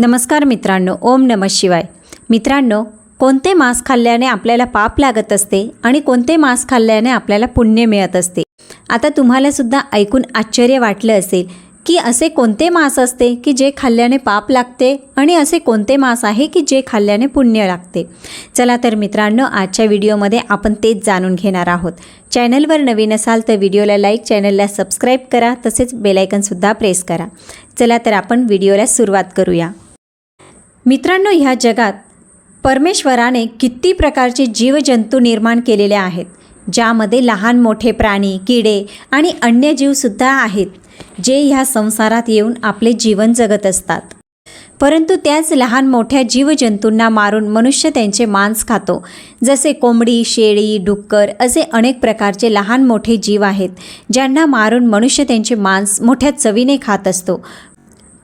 नमस्कार मित्रांनो ओम नम शिवाय. मित्रांनो कोणते मांस खाल्ल्याने आपल्याला पाप लागत असते आणि कोणते मांस खाल्ल्याने आपल्याला पुण्य मिळत असते? आता तुम्हाला सुद्धा ऐकून आश्चर्य वाटलं असेल की असे कोणते मांस असते की जे खाल्ल्याने पाप लागते आणि असे कोणते मांस आहे की जे खाल्ल्याने पुण्य लागते? चला तर मित्रांनो आजच्या व्हिडिओमध्ये आपण तेच जाणून घेणार आहोत. चॅनलवर नवीन असाल तर व्हिडिओला लाईक चॅनलला सबस्क्राईब करा तसेच बेलायकनसुद्धा प्रेस करा. चला तर आपण व्हिडिओला सुरुवात करूया. मित्रांनो ह्या जगात परमेश्वराने किती प्रकारचे जीवजंतू निर्माण केलेले आहेत ज्यामध्ये लहान मोठे प्राणी किडे आणि अन्य जीवसुद्धा आहेत जे ह्या संसारात येऊन आपले जीवन जगत असतात. परंतु त्याच लहान मोठ्या जीवजंतूंना मारून मनुष्य त्यांचे मांस खातो. जसे कोंबडी शेळी डुक्कर असे अनेक प्रकारचे लहान मोठे जीव आहेत ज्यांना मारून मनुष्य त्यांचे मांस मोठ्या चवीने खात असतो.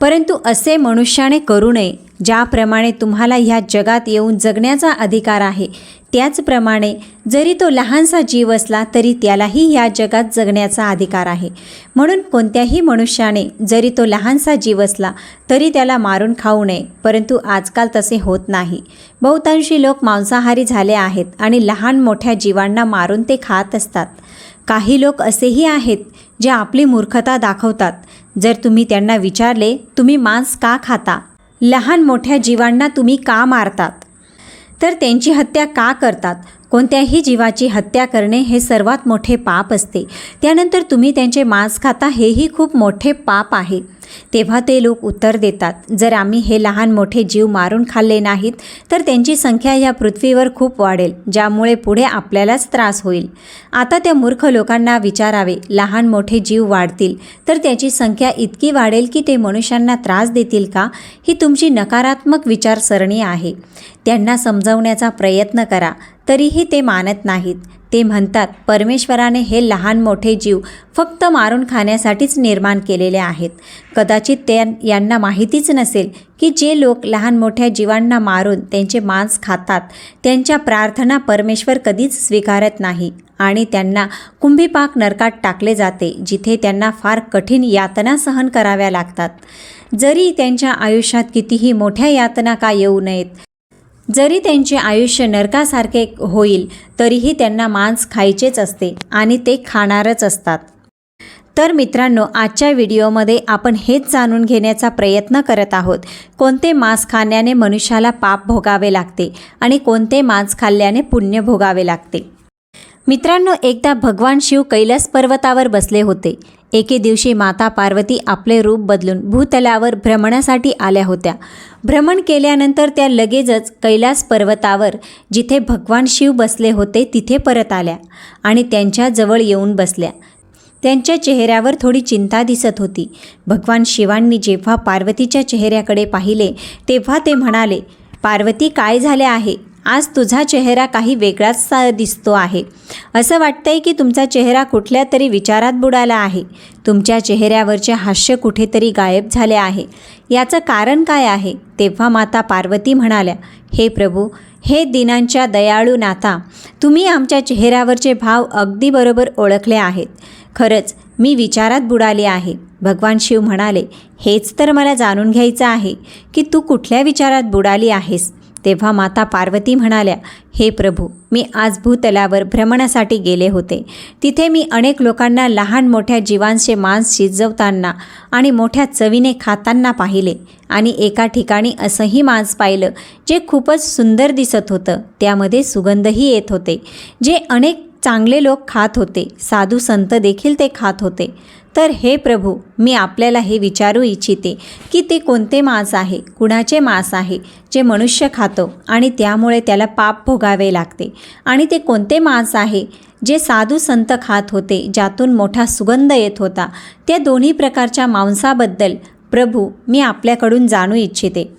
परंतु असे मनुष्याने करू नये ज्याप्रमाणे तुम्हाला ह्या जगात येऊन जगण्याचा अधिकार आहे. त्याचप्रमाणे जरी तो लहानसा जीव असला तरी त्यालाही ह्या जगात जगण्याचा अधिकार आहे. म्हणून कोणत्याही मनुष्याने जरी तो लहानसा जीव असला तरी त्याला मारून खाऊ नये परंतु आजकाल तसे होत नाही. बहुतांशी लोक मांसाहारी झाले आहेत आणि लहान मोठ्या जीवांना मारून ते खात असतात. काही लोक असेही आहेत जे आपली मूर्खता दाखवतात. जर तुम्ही त्यांना विचारले तुम्ही मांस का खाता? लहान मोठ्या जीवांना तुम्ही का मारतात? तर त्यांची हत्या का करतात? कोणत्याही जीवाची हत्या करणे हे सर्वात मोठे पाप असते. त्यानंतर तुम्ही त्यांचे मांस खाता हेही खूप मोठे पाप आहे. तेव्हा ते लोक उत्तर देतात जर आम्ही हे लहान मोठे जीव मारून खाल्ले नाहीत तर त्यांची संख्या या पृथ्वीवर खूप वाढेल ज्यामुळे पुढे आपल्यालाच त्रास होईल. आता त्या मूर्ख लोकांना विचारावे लहान मोठे जीव वाढतील तर त्याची संख्या इतकी वाढेल की ते मनुष्यांना त्रास देतील का? ही तुमची नकारात्मक विचारसरणी आहे. त्यांना समजवण्याचा प्रयत्न करा तरीही ते मानत नाहीत. ते म्हणतात परमेश्वराने हे लहान मोठे जीव फक्त मारून खाण्यासाठीच निर्माण केलेले आहेत. कदाचित ते यांना माहितीच नसेल की जे लोक लहान मोठ्या जीवांना मारून त्यांचे मांस खातात त्यांच्या प्रार्थना परमेश्वर कधीच स्वीकारत नाही आणि त्यांना कुंभीपाक नरकात टाकले जाते जिथे त्यांना फार कठीण यातना सहन कराव्या लागतात. जरी त्यांच्या आयुष्यात कितीही मोठ्या यातना का येऊ नयेत जरी त्यांचे आयुष्य नरकासारखे होईल तरीही त्यांना मांस खायचेच असते आणि ते खाणारच असतात. तर मित्रांनो आजच्या व्हिडिओमध्ये आपण हेच जाणून घेण्याचा प्रयत्न करत आहोत. कोणते मांस खाण्याने मनुष्याला पाप भोगावे लागते आणि कोणते मांस खाल्ल्याने पुण्य भोगावे लागते? मित्रांनो एकदा भगवान शिव कैलास पर्वतावर बसले होते. एके दिवशी माता पार्वती आपले रूप बदलून भूतलावर भ्रमणासाठी आल्या होत्या. भ्रमण केल्यानंतर त्या लगेचच कैलास पर्वतावर जिथे भगवान शिव बसले होते तिथे परत आल्या आणि त्यांच्याजवळ येऊन बसल्या. त्यांच्या चेहऱ्यावर थोडी चिंता दिसत होती. भगवान शिवांनी जेव्हा पार्वतीच्या चेहऱ्याकडे पाहिले तेव्हा ते म्हणाले पार्वती काय झाले आहे? आज तुझा चेहरा काही वेगळाच सा- दिसतो आहे. असं वाटतंय की तुमचा चेहरा कुठल्या तरी विचारात बुडाला आहे. तुमच्या चेहऱ्यावरचे हास्य कुठेतरी गायब झाले आहे. याचं कारण काय आहे? तेव्हा माता पार्वती म्हणाल्या हे प्रभू हे दिनांच्या दयाळू नाथा तुम्ही आमच्या चेहऱ्यावरचे भाव अगदी बरोबर ओळखले आहेत. खरंच मी विचारात बुडाले आहे. भगवान शिव म्हणाले हेच तर मला जाणून घ्यायचं आहे की तू कुठल्या विचारात बुडाली आहेस? तेव्हा माता पार्वती म्हणाल्या हे प्रभू मी आज भूतलावर भ्रमणासाठी गेले होते. तिथे मी अनेक लोकांना लहान मोठ्या जीवांचे मांस शिजवताना आणि मोठ्या चवीने खाताना पाहिले आणि एका ठिकाणी असंही मांस पाहिलं जे खूपच सुंदर दिसत होतं. त्यामध्ये सुगंधही येत होते जे अनेक चांगले लोक खात होते. साधू संत देखील ते खात होते. तर हे प्रभू मी आपल्याला हे विचारू इच्छिते की ते कोणते मांस आहे कुणाचे मांस आहे जे मनुष्य खातो आणि त्यामुळे त्याला पाप भोगावे लागते. आणि ते कोणते मांस आहे जे साधू संत खात होते ज्यातून मोठा सुगंध येत होता. त्या दोन्ही प्रकारच्या मांसाबद्दल प्रभू मी आपल्याकडून जाणू इच्छिते.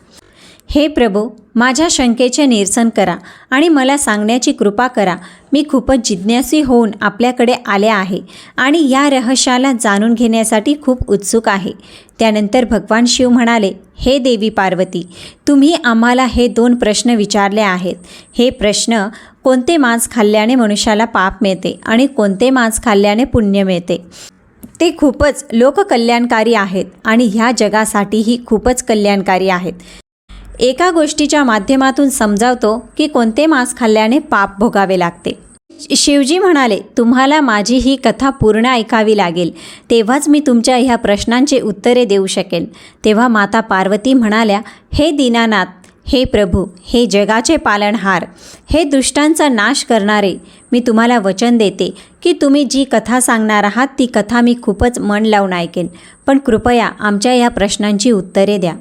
हे प्रभू माझ्या शंकेचे निरसन करा आणि मला सांगण्याची कृपा करा. मी खूपच जिज्ञासी होऊन आपल्याकडे आले आहे आणि या रहस्याला जाणून घेण्यासाठी खूप उत्सुक आहे. त्यानंतर भगवान शिव म्हणाले हे देवी पार्वती तुम्ही आम्हाला हे दोन प्रश्न विचारले आहेत. हे प्रश्न कोणते मांस खाल्ल्याने मनुष्याला पाप मिळते आणि कोणते मांस खाल्ल्याने पुण्य मिळते? ते खूपच लोककल्याणकारी आहेत आणि ह्या जगासाठीही खूपच कल्याणकारी आहेत. एका गोष्टीच्या माध्यमातून समजावतो की कोणते मांस खाल्ल्याने पाप भोगावे लागते. शिवजी म्हणाले तुम्हाला माझी ही कथा पूर्ण ऐकावी लागेल. तेव्हाच मी तुमच्या ह्या प्रश्नांची उत्तरे देऊ शकेल. तेव्हा माता पार्वती म्हणाल्या हे दीनानाथ हे प्रभू हे जगाचे पालनहार हे दुष्टांचा नाश करणारे मी तुम्हाला वचन देते की तुम्ही जी कथा सांगणार आहात ती कथा मी खूपच मन लावून ऐकेन. पण कृपया आमच्या या प्रश्नांची उत्तरे द्या.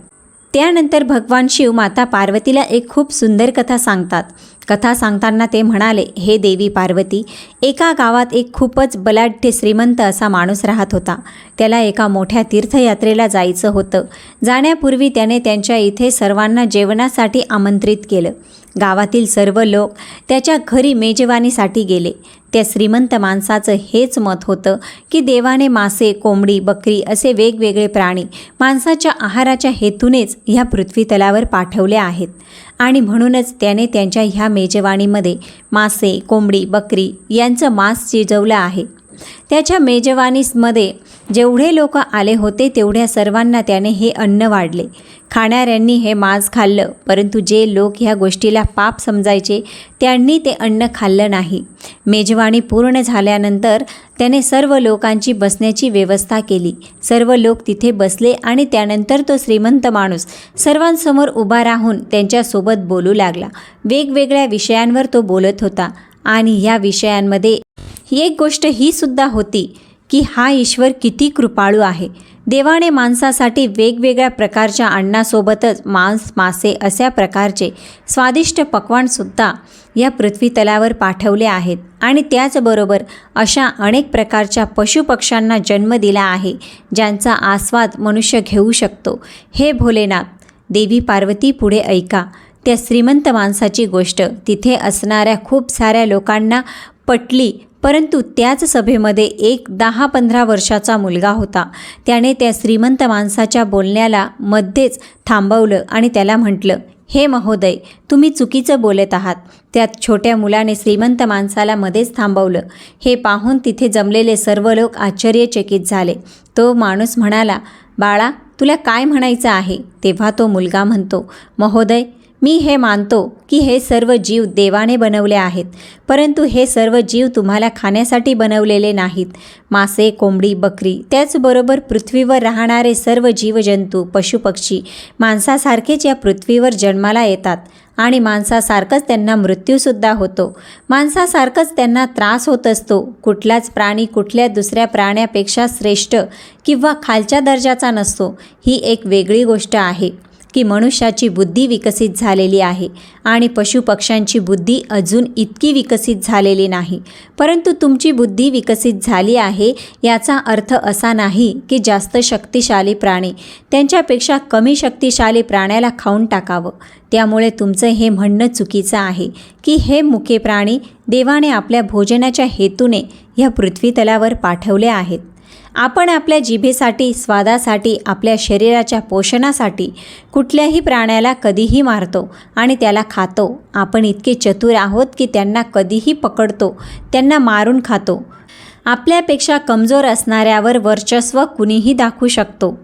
त्यानंतर भगवान शिव माता पार्वतीला एक खूप सुंदर कथा सांगतात. कथा सांगताना ते म्हणाले हे देवी पार्वती एका गावात एक खूपच बलाढ्य श्रीमंत असा माणूस राहत होता. त्याला एका मोठ्या तीर्थयात्रेला जायचं होतं. जाण्यापूर्वी त्याने त्यांच्या इथे सर्वांना जेवणासाठी आमंत्रित केलं. गावातील सर्व लोक त्याच्या घरी मेजवानीसाठी गेले. त्या श्रीमंत माणसाचं हेच मत होतं की देवाने मासे कोंबडी बकरी असे वेगवेगळे प्राणी माणसाच्या आहाराच्या हेतूनेच ह्या पृथ्वी तलावर पाठवले आहेत. आणि म्हणूनच त्याने त्यांच्या ह्या मेजवानीमध्ये मासे कोंबडी बकरी यांचं मांस शिजवलं आहे. त्याच्या मेजवानीमध्ये जेवढे लोक आले होते तेवढ्या सर्वांना त्याने हे अन्न वाढले. खाणाऱ्यांनी हे मांस खाल्लं परंतु जे लोक ह्या गोष्टीला पाप समजायचे त्यांनी ते अन्न खाल्लं नाही. मेजवानी पूर्ण झाल्यानंतर त्याने सर्व लोकांची बसण्याची व्यवस्था केली. सर्व लोक तिथे बसले आणि त्यानंतर तो श्रीमंत माणूस सर्वांसमोर उभा राहून त्यांच्यासोबत बोलू लागला. वेगवेगळ्या विषयांवर तो बोलत होता. आणि ह्या विषयांमध्ये एक गोष्ट ही सुद्धा होती. की हा ईश्वर किती कृपाळू आहे. देवाने माणसासाठी वेगवेगळ्या प्रकारच्या अन्नासोबतच मांस मासे अशा प्रकारचे स्वादिष्ट पक्वानसुद्धा या पृथ्वी तलावर पाठवले आहेत. आणि त्याचबरोबर अशा अनेक प्रकारच्या पशुपक्ष्यांना जन्म दिला आहे ज्यांचा आस्वाद मनुष्य घेऊ शकतो. हे भोलेनाथ देवी पार्वती पुढे ऐका. त्या श्रीमंत माणसाची गोष्ट तिथे असणाऱ्या खूप साऱ्या लोकांना पटली परंतु त्याच सभेमध्ये एक दहा पंधरा वर्षाचा मुलगा होता. त्याने त्या श्रीमंत माणसाच्या बोलण्याला मध्येच थांबवलं आणि त्याला म्हटलं हे महोदय तुम्ही चुकीचं बोलत आहात. त्यात छोट्या मुलाने श्रीमंत माणसाला मध्येच थांबवलं. हे पाहून तिथे जमलेले सर्व लोक आश्चर्यचकित झाले. तो माणूस म्हणाला बाळा तुला काय म्हणायचं आहे? तेव्हा तो मुलगा म्हणतो महोदय मी हे मानतो की हे सर्व जीव देवाने बनवले आहेत परंतु हे सर्व जीव तुम्हाला खाण्यासाठी बनवलेले नाहीत. मासे कोंबडी बकरी त्याचबरोबर पृथ्वीवर राहणारे सर्व जीवजंतू पशुपक्षी माणसासारखेच या पृथ्वीवर जन्माला येतात आणि माणसासारखंच त्यांना मृत्यूसुद्धा होतो. माणसासारखंच त्यांना त्रास होत असतो. कुठलाच प्राणी कुठल्या दुसऱ्या प्राण्यापेक्षा श्रेष्ठ किंवा खालच्या दर्जाचा नसतो. ही एक वेगळी गोष्ट आहे. की मनुष्याची बुद्धी विकसित झालेली आहे आणि पशुपक्ष्यांची बुद्धी अजून इतकी विकसित झालेली नाही. परंतु तुमची बुद्धी विकसित झाली आहे याचा अर्थ असा नाही की जास्त शक्तिशाली प्राणी त्यांच्यापेक्षा कमी शक्तिशाली प्राण्याला खाऊन टाकावं. त्यामुळे तुमचं हे म्हणणं चुकीचं आहे की हे मुके प्राणी देवाने आपल्या भोजनाच्या हेतूने ह्या पृथ्वीतलावर पाठवले आहेत. आपण आपल्या जिभेसाठी स्वादासाठी आपल्या शरीराच्या पोषणासाठी कुठल्याही प्राण्याला कधीही मारतो आणि त्याला खातो. आपण इतके चतुर आहोत की त्यांना कधीही पकडतो त्यांना मारून खातो. आपल्यापेक्षा कमजोर असणाऱ्यावर वर्चस्व कुणीही दाखवू शकतो.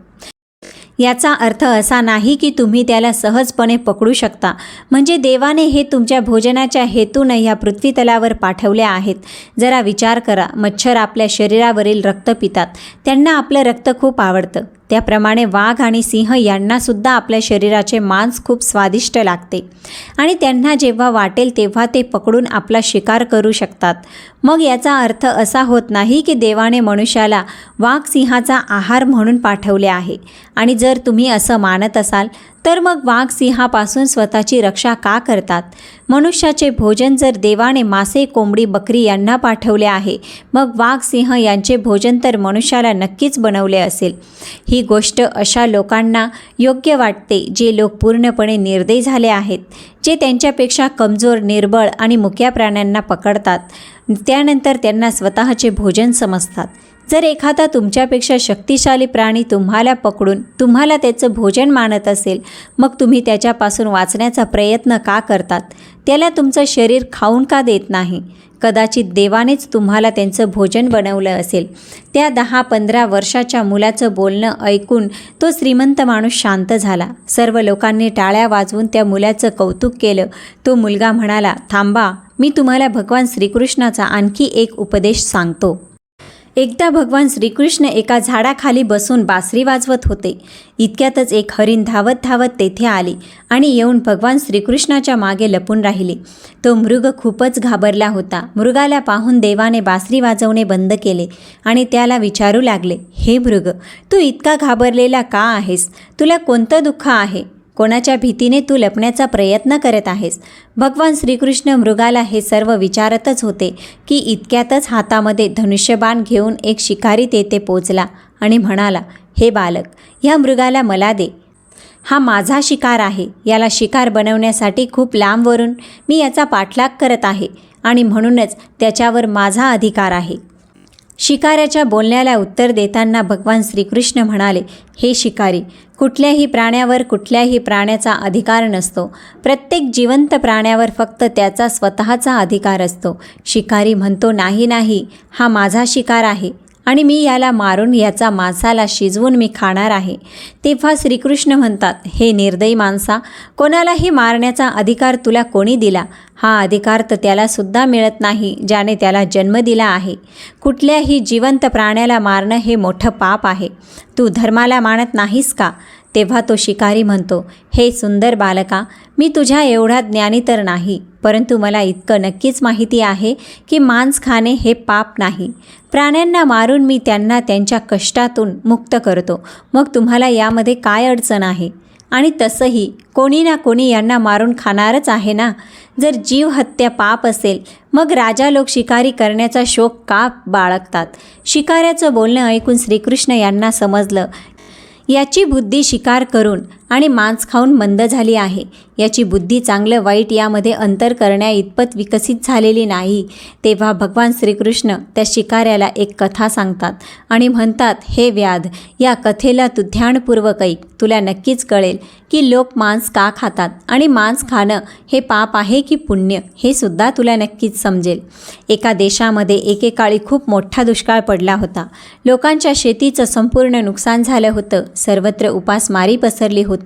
याचा अर्थ असा नाही की तुम्ही त्याला सहजपणे पकडू शकता. म्हणजे देवाने हे तुमच्या भोजनाच्या हेतूनं ह्या पृथ्वीतलावर पाठवले आहेत. जरा विचार करा. मच्छर आपल्या शरीरावरील रक्त पितात. त्यांना आपलं रक्त खूप आवडतं. त्याप्रमाणे वाघ आणि सिंह यांनासुद्धा आपल्या शरीराचे मांस खूप स्वादिष्ट लागते. आणि त्यांना जेव्हा वाटेल तेव्हा ते पकडून आपला शिकार करू शकतात. मग याचा अर्थ असा होत नाही की देवाने मनुष्याला वाघ सिंहाचा आहार म्हणून पाठवले आहे. आणि जर जर तुम्ही असं मानत असाल तर मग वाघ सिंहापासून स्वतःची रक्षा का करतात? मनुष्याचे भोजन जर देवाने मासे कोंबडी बकरी यांना पाठवले आहे मग वाघ सिंह यांचे भोजन तर मनुष्याला नक्कीच बनवले असेल. ही गोष्ट अशा लोकांना योग्य वाटते जे लोक पूर्णपणे निर्दयी झाले आहेत जे त्यांच्यापेक्षा कमजोर निर्बळ आणि मुक्या प्राण्यांना पकडतात. त्यानंतर त्यांना स्वतःचे भोजन समजतात. जर एखादा तुमच्यापेक्षा शक्तिशाली प्राणी तुम्हाला पकडून तुम्हाला त्याचं भोजन मानत असेल मग तुम्ही त्याच्यापासून वाचण्याचा प्रयत्न का करतात? त्याला तुमचं शरीर खाऊन का देत नाही? कदाचित देवानेच तुम्हाला त्यांचं भोजन बनवलं असेल. त्या दहा पंधरा वर्षाच्या मुलाचं बोलणं ऐकून तो श्रीमंत माणूस शांत झाला. सर्व लोकांनी टाळ्या वाजवून त्या मुलाचं कौतुक केलं. तो मुलगा म्हणाला थांबा मी तुम्हाला भगवान श्रीकृष्णाचा आणखी एक उपदेश सांगतो. एकदा भगवान श्रीकृष्ण एका झाडाखाली बसून बासरी वाजवत होते. इतक्यातच एक हरिण धावत धावत तेथे आली आणि येऊन भगवान श्रीकृष्णाच्या मागे लपून राहिले. तो मृग खूपच घाबरला होता. मृगाला पाहून देवाने बासरी वाजवणे बंद केले आणि त्याला विचारू लागले हे मृग तू इतका घाबरलेला का आहेस? तुला कोणतं दुःख आहे? कोणाच्या भीतीने तू लपण्याचा प्रयत्न करत आहेस? भगवान श्रीकृष्ण मृगाला हे सर्व विचारतच होते की इतक्यातच हातामध्ये धनुष्यबाण घेऊन एक शिकारी तेथे पोचला आणि म्हणाला हे बालक ह्या मृगाला मला दे. हा माझा शिकार आहे. याला शिकार बनवण्यासाठी खूप लांबवरून मी याचा पाठलाग करत आहे आणि म्हणूनच त्याच्यावर माझा अधिकार आहे. शिकाऱ्याच्या बोलण्याला उत्तर देताना भगवान श्रीकृष्ण म्हणाले हे शिकारी कुठल्याही प्राण्यावर कुठल्याही प्राण्याचा अधिकार नसतो. प्रत्येक जिवंत प्राण्यावर फक्त त्याचा स्वतःचा अधिकार असतो. शिकारी म्हणतो नाही नाही हा माझा शिकार आहे. आणि मी याला मारून याचा मांसाला शिजवून मी खाणार आहे. तेव्हा श्रीकृष्ण म्हणतात हे निर्दयी माणसा कोणालाही मारण्याचा अधिकार तुला कोणी दिला? हा अधिकार तर त्यालासुद्धा मिळत नाही ज्याने त्याला जन्म दिला आहे. कुठल्याही जिवंत प्राण्याला मारणं हे मोठं पाप आहे. तू धर्माला मानत नाहीस का? तेव्हा तो शिकारी म्हणतो हे सुंदर बालका मी तुझ्या एवढा ज्ञानी तर नाही परंतु मला इतकं नक्कीच माहिती आहे की मांस खाणे हे पाप नाही. प्राण्यांना मारून मी त्यांना त्यांच्या कष्टातून मुक्त करतो. मग तुम्हाला यामध्ये काय अडचण आहे? आणि तसंही कोणी ना कोणी यांना मारून खाणारच आहे ना? जर जीव हत्या पाप असेल मग राजा लोक शिकारी करण्याचा शोक का बाळगतात? शिकाऱ्याचं बोलणं ऐकून श्रीकृष्ण यांना समजलं याची बुद्धी शिकार करून आणि मांस खाऊन मंद झाली आहे. याची बुद्धी चांगलं वाईट यामध्ये अंतर करण्या इतपत विकसित झालेली नाही. तेव्हा भगवान श्रीकृष्ण त्या शिकाऱ्याला एक कथा सांगतात आणि म्हणतात हे व्याध या कथेला तू ध्यानपूर्वक ऐक. तुला नक्कीच कळेल की लोक मांस का खातात आणि मांस खाणं हे पाप आहे की पुण्य हे सुद्धा तुला नक्कीच समजेल. एका देशामध्ये एकेकाळी खूप मोठा दुष्काळ पडला होता. लोकांच्या शेतीचं संपूर्ण नुकसान झालं होतं. सर्वत्र उपासमारी पसरली होती.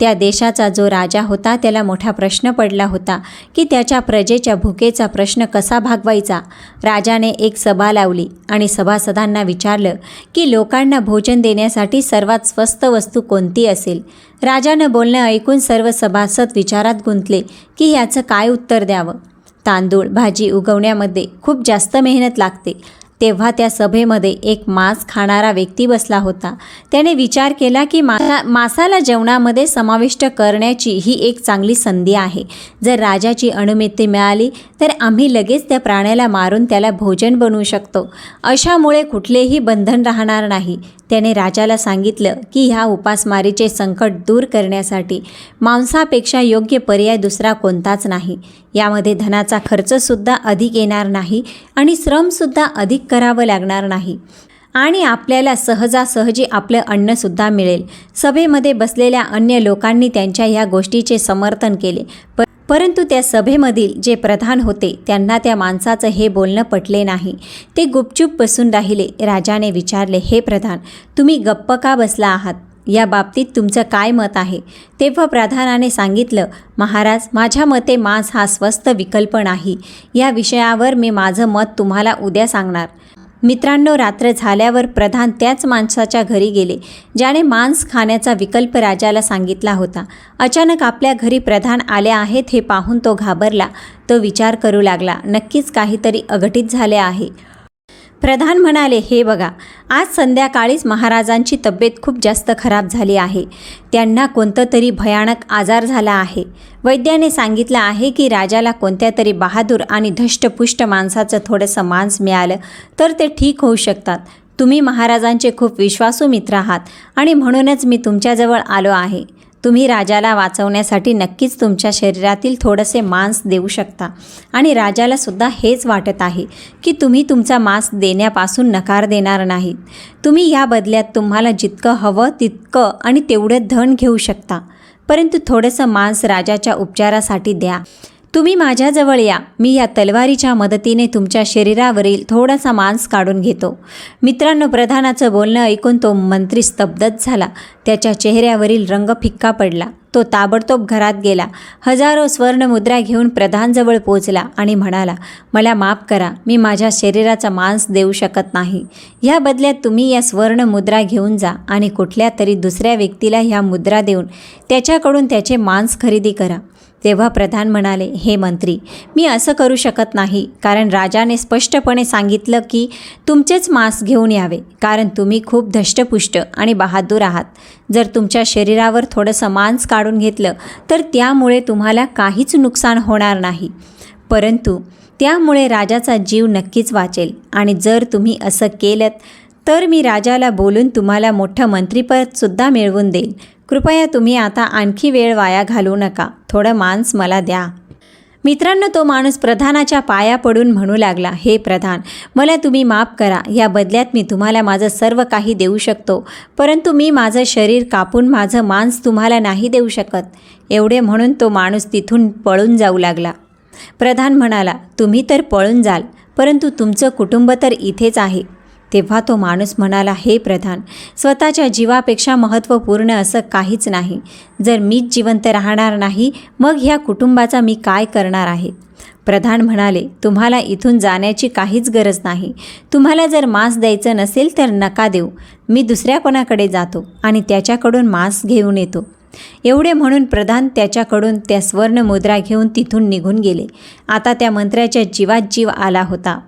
त्या देशाचा जो राजा होता त्याला मोठा प्रश्न पडला होता की त्याच्या प्रजेच्या भुकेचा प्रश्न कसा भागवायचा? राजाने एक सभा लावली आणि सभासदांना विचारलं की लोकांना भोजन देण्यासाठी सर्वात स्वस्त वस्तू कोणती असेल? राजानं बोलणं ऐकून सर्व सभासद विचारात गुंतले की याचं काय उत्तर द्यावं? तांदूळ भाजी उगवण्यामध्ये खूप जास्त मेहनत लागते. तेव्हा त्या सभेमध्ये एक मांस खाणारा व्यक्ती बसला होता. त्याने विचार केला की मासा मासाला जेवणामध्ये समाविष्ट करण्याची ही एक चांगली संधी आहे. जर राजाची अनुमती मिळाली तर आम्ही लगेच त्या प्राण्याला मारून त्याला भोजन बनवू शकतो. अशामुळे कुठलेही बंधन राहणार नाही. त्याने राजाला सांगितलं की ह्या उपासमारीचे संकट दूर करण्यासाठी मांसापेक्षा योग्य पर्याय दुसरा कोणताच नाही. यामध्ये धनाचा खर्चसुद्धा अधिक येणार नाही आणि श्रमसुद्धा अधिक करावं लागणार नाही. आणि आपल्याला सहजासहजी आपलं अन्नसुद्धा मिळेल. सभेमध्ये बसलेल्या अन्य लोकांनी त्यांच्या ह्या गोष्टीचे समर्थन केले. प परंतु त्या सभेमधील जे प्रधान होते त्यांना त्या माणसाचं हे बोलणं पटले नाही. ते गुपचूप बसून राहिले. राजाने विचारले हे प्रधान तुम्ही गप्प का बसला आहात? या बाबतीत तुमचं काय मत आहे? तेव्हा प्रधानाने सांगितलं महाराज माझ्या मते मांस हा स्वस्त विकल्प नाही. या विषयावर मी माझं मत तुम्हाला उद्या सांगणार. मित्रांनो रात्र झाल्यावर प्रधान त्याच माणसाच्या घरी गेले ज्याने मांस खाण्याचा विकल्प राजाला सांगितला होता. अचानक आपल्या घरी प्रधान आले आहेत हे पाहून तो घाबरला. तो विचार करू लागला नक्कीच काहीतरी अघटित झाले आहे. प्रधान म्हणाले हे बघा आज संध्याकाळीच महाराजांची तब्येत खूप जास्त खराब झाली आहे. त्यांना कोणतं तरी भयानक आजार झाला आहे. वैद्याने सांगितलं आहे की राजाला कोणत्या तरी बहादूर आणि धष्टपुष्ट माणसाचं थोडंसं मांस मिळालं तर ते ठीक होऊ शकतात. तुम्ही महाराजांचे खूप विश्वासू मित्र आहात आणि म्हणूनच मी तुमच्याजवळ आलो आहे. तुम्ही राजाला वाचवण्यासाठी नक्कीच तुमच्या शरीरातील थोडेसे मांस देऊ शकता. आणि राजालासुद्धा हेच वाटत आहे की तुम्ही तुमचा मांस देण्यापासून नकार देणार नाहीत. तुम्ही या बदल्यात तुम्हाला जितकं हवं तितकं आणि तेवढं धन घेऊ शकता. परंतु थोडंसं मांस राजाच्या उपचारासाठी द्या. तुम्ही माझ्याजवळ या. मी या तलवारीच्या मदतीने तुमच्या शरीरावरील थोडासा मांस काढून घेतो. मित्रांनो प्रधानाचं बोलणं ऐकून तो मंत्री स्तब्धच झाला. त्याच्या चेहऱ्यावरील रंग फिक्का पडला. तो ताबडतोब घरात गेला. हजारो स्वर्णमुद्रा घेऊन प्रधानजवळ पोचला आणि म्हणाला मला माफ करा मी माझ्या शरीराचा मांस देऊ शकत नाही. ह्या बदल्यात तुम्ही या स्वर्णमुद्रा घेऊन जा आणि कुठल्या तरी दुसऱ्या व्यक्तीला ह्या मुद्रा देऊन त्याच्याकडून त्याचे मांस खरेदी करा. तेव्हा प्रधान म्हणाले हे मंत्री मी असं करू शकत नाही कारण राजाने स्पष्टपणे सांगितलं की तुमचेच मांस घेऊन यावे कारण तुम्ही खूप धष्टपुष्ट आणि बहादूर आहात. जर तुमच्या शरीरावर थोडंसं मांस काढून घेतलं तर त्यामुळे तुम्हाला काहीच नुकसान होणार नाही. परंतु त्यामुळे राजाचा जीव नक्कीच वाचेल. आणि जर तुम्ही असं केलं तर मी राजाला बोलून तुम्हाला मोठं मंत्रीपदसुद्धा मिळवून देईल कृपया तुम्ही आता आणखी वेळ वाया घालू नका. थोडं मांस मला द्या. मित्रांनो तो माणूस प्रधानाच्या पाया पडून म्हणू लागला हे प्रधान मला तुम्ही माफ करा. या बदल्यात मी तुम्हाला माझं सर्व काही देऊ शकतो. परंतु मी माझं शरीर कापून माझं मांस तुम्हाला नाही देऊ शकत. एवढे म्हणून तो माणूस तिथून पळून जाऊ लागला. प्रधान म्हणाला तुम्ही तर पळून जाल परंतु तुमचं कुटुंब तर इथेच आहे. तेव्हा तो माणूस म्हणाला हे प्रधान स्वतःच्या जीवापेक्षा महत्त्वपूर्ण असं काहीच नाही. जर मीच जिवंत राहणार नाही मग ह्या कुटुंबाचा मी काय करणार आहे? प्रधान म्हणाले तुम्हाला इथून जाण्याची काहीच गरज नाही. तुम्हाला जर मांस द्यायचं नसेल तर नका देऊ. मी दुसऱ्या कोणाकडे जातो आणि त्याच्याकडून मांस घेऊन येतो. एवढे म्हणून प्रधान त्याच्याकडून त्या स्वर्णमुद्रा घेऊन तिथून निघून गेले. आता त्या मंत्र्याच्या जीवात जीव आला होता.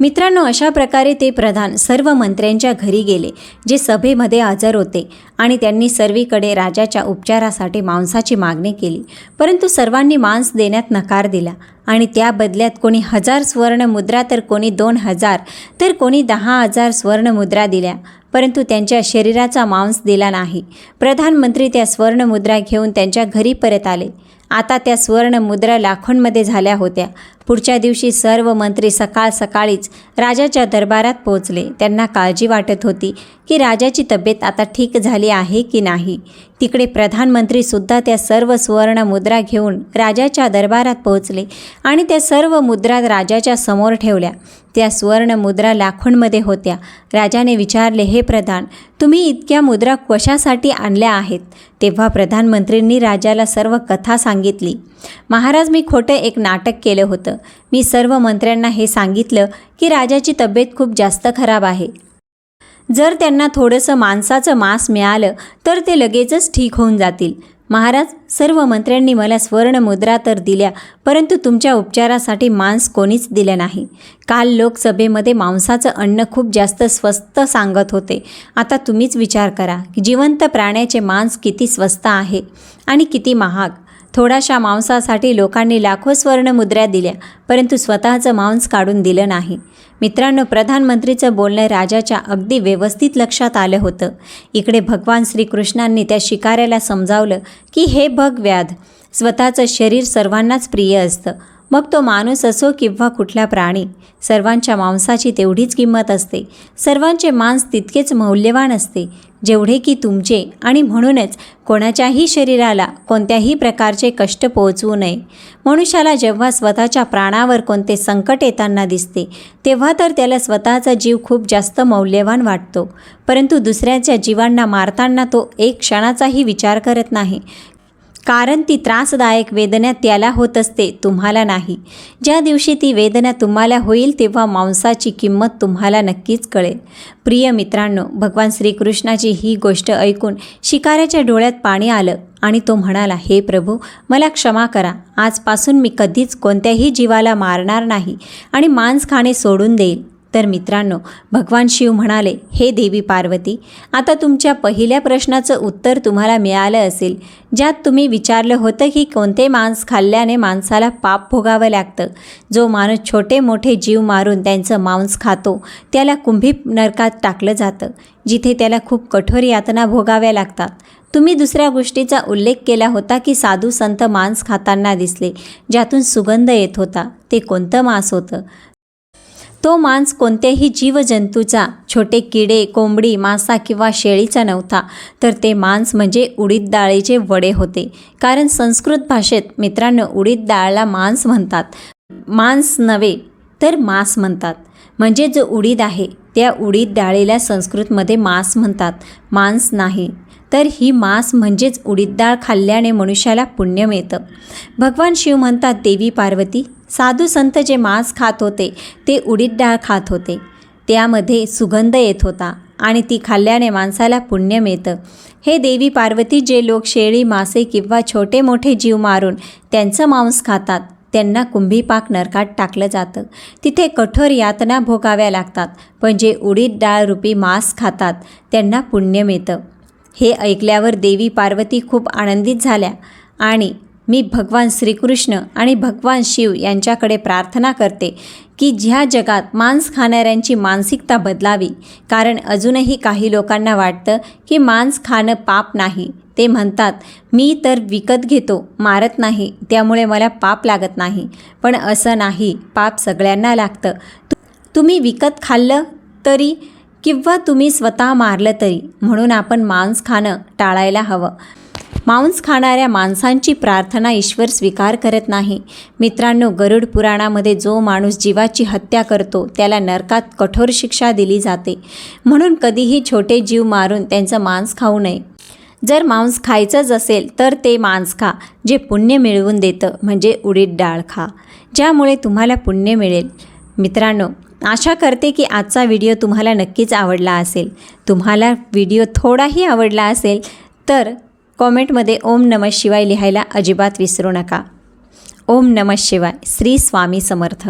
मित्रांनो अशा प्रकारे ते प्रधान सर्व मंत्र्यांच्या घरी गेले जे सभेमध्ये हजर होते आणि त्यांनी सर्वीकडे राजाच्या उपचारासाठी मांसाची मागणी केली. परंतु सर्वांनी मांस देण्यात नकार दिला आणि त्या बदल्यात कोणी हजार स्वर्ण मुद्रा तर कोणी दोन हजार तर कोणी दहा हजार स्वर्ण मुद्रा दिल्या. परंतु त्यांच्या शरीराचा मांस दिला नाही. प्रधानमंत्री त्या सुवर्णमुद्रा घेऊन त्यांच्या घरी परत आले. आता त्या सुवर्णमुद्रा लाखोंमध्ये झाल्या होत्या. पुढच्या दिवशी सर्व मंत्री सकाळ सकाळीच राजाच्या दरबारात पोहोचले. त्यांना काळजी वाटत होती की राजाची तब्येत आता ठीक झाली आहे की नाही. तिकडे प्रधानमंत्रीसुद्धा त्या सर्व सुवर्ण मुद्रा घेऊन राजाच्या दरबारात पोहोचले आणि त्या सर्व मुद्रा राजाच्या समोर ठेवल्या. त्या सुवर्ण मुद्रा लाखोंमध्ये होत्या. राजाने विचारले हे प्रधान तुम्ही इतक्या मुद्रा कशासाठी आणल्या आहेत? तेव्हा प्रधानमंत्रींनी राजाला सर्व कथा सांगितली. महाराज मी खोटं एक नाटक केलं होतं. मी सर्व मंत्र्यांना हे सांगितलं की राजाची तब्येत खूप जास्त खराब आहे. जर त्यांना थोडंसं माणसाचं मांस मिळालं तर ते लगेचच ठीक होऊन जातील. महाराज सर्व मंत्र्यांनी मला स्वर्णमुद्रा तर दिल्या परंतु तुमच्या उपचारासाठी मांस कोणीच दिलं नाही. काल लोकसभेमध्ये मांसाचं अन्न खूप जास्त स्वस्त सांगत होते. आता तुम्हीच विचार करा की जिवंत प्राण्याचे मांस किती स्वस्त आहे आणि किती महाग. थोड्याशा मांसासाठी लोकांनी लाखो स्वर्णमुद्रा दिल्या परंतु स्वतःचं मांस काढून दिलं नाही. मित्रांनो प्रधानमंत्रीचं बोलणं राजाच्या अगदी व्यवस्थित लक्षात आलं होतं. इकडे भगवान श्रीकृष्णांनी त्या शिकाऱ्याला समजावलं की हे भग व्याध स्वतःचं शरीर सर्वांनाच प्रिय असतं. मग तो माणूस असो किंवा कुठला प्राणी सर्वांच्या मांसाची तेवढीच किंमत असते. सर्वांचे मांस तितकेच मौल्यवान असते. जेवढे की तुमचे आणि म्हणूनच कोणाच्याही शरीराला कोणत्याही प्रकारचे कष्ट पोहोचवू नये. मनुष्याला जेव्हा स्वतःच्या प्राणावर कोणते संकट येताना दिसते तेव्हा तर त्याला स्वतःचा जीव खूप जास्त मौल्यवान वाटतो. परंतु दुसऱ्याच्या जीवांना मारताना तो एक क्षणाचाही विचार करत नाही. कारण ती त्रासदायक वेदना त्याला होत असते तुम्हाला नाही. ज्या दिवशी ती वेदना तुम्हाला होईल तेव्हा मांसाची किंमत तुम्हाला नक्कीच कळेल. प्रिय मित्रांनो भगवान श्रीकृष्णाची ही गोष्ट ऐकून शिकाऱ्याच्या डोळ्यात पाणी आलं आणि तो म्हणाला हे प्रभू मला क्षमा करा. आजपासून मी कधीच कोणत्याही जीवाला मारणार नाही आणि मांस खाणे सोडून देईल. तर मित्रांनो भगवान शिव म्हणाले हे देवी पार्वती आता तुमच्या पहिल्या प्रश्नाचं उत्तर तुम्हाला मिळालं असेल. ज्यात तुम्ही विचारलं होतं की कोणते मांस खाल्ल्याने माणसाला पाप भोगावं लागतं. जो माणूस छोटे मोठे जीव मारून त्यांचं मांस खातो त्याला कुंभी नरकात टाकलं जातं. जिथे त्याला खूप कठोर यातना भोगाव्या लागतात. तुम्ही दुसऱ्या गोष्टीचा उल्लेख केला होता की साधू संत मांस खाताना दिसले ज्यातून सुगंध येत होता. ते कोणतं मांस होतं? तो मांस कोणत्याही जीवजंतूचा छोटे किडे कोंबडी मासा किंवा शेळीचा नव्हता. तर ते मांस म्हणजे उडीद डाळीचे वडे होते. कारण संस्कृत भाषेत मित्रांनो उडीद डाळला मांस म्हणतात. मांस नव्हे तर मांस म्हणतात. म्हणजे जो उडीद आहे त्या उडीद डाळीला संस्कृतमध्ये मांस म्हणतात. मांस नाही. तर ही मांस म्हणजेच उडीद डाळ खाल्ल्याने मनुष्याला पुण्य मिळतं. भगवान शिव म्हणतात देवी पार्वती साधू संत जे मांस खात होते ते उडीद डाळ खात होते. त्यामध्ये सुगंध येत होता आणि ती खाल्ल्याने माणसाला पुण्य मिळतं. हे देवी पार्वती जे लोक शेळी मासे किंवा छोटे मोठे जीव मारून त्यांचं मांस खातात त्यांना कुंभीपाक नरकात टाकलं जातं. तिथे कठोर यातना भोगाव्या लागतात पण जे उडीद डाळ रूपी मांस खातात त्यांना पुण्य मिळतं. हे ऐकल्यावर देवी पार्वती खूप आनंदित झाल्या आणि मी भगवान श्रीकृष्ण आणि भगवान शिव यांच्याकडे प्रार्थना करते की ज्या जगात मांस खाणाऱ्यांची मानसिकता बदलावी कारण अजूनही काही लोकांना वाटतं की मांस खाणं पाप नाही. ते म्हणतात मी तर विकत घेतो मारत नाही त्यामुळे मला पाप लागत नाही. पण असं नाही पाप सगळ्यांना लागतं. तुम्ही विकत खाल्लं तरी किंवा तुम्ही स्वतः मारलं तरी म्हणून आपण मांस खाणं टाळायला हवं. मांस खाणाऱ्या माणसांची प्रार्थना ईश्वर स्वीकार करत नाही. मित्रांनो गरुड पुराणामध्ये जो माणूस जीवाची हत्या करतो त्याला नरकात कठोर शिक्षा दिली जाते. म्हणून कधीही छोटे जीव मारून त्यांचं मांस खाऊ नये. जर मांस खायचंच असेल तर ते मांस खा जे पुण्य मिळवून देतं म्हणजे उडीद डाळ खा ज्यामुळे तुम्हाला पुण्य मिळेल. मित्रांनो आशा करते की आजचा व्हिडिओ तुम्हाला नक्कीच आवडला असेल. तुम्हाला व्हिडिओ थोडाही आवडला असेल तर कॉमेंटमध्ये ओम नमः शिवाय लिहायला अजिबात विसरू नका. ओम नमः शिवाय. श्री स्वामी समर्थ.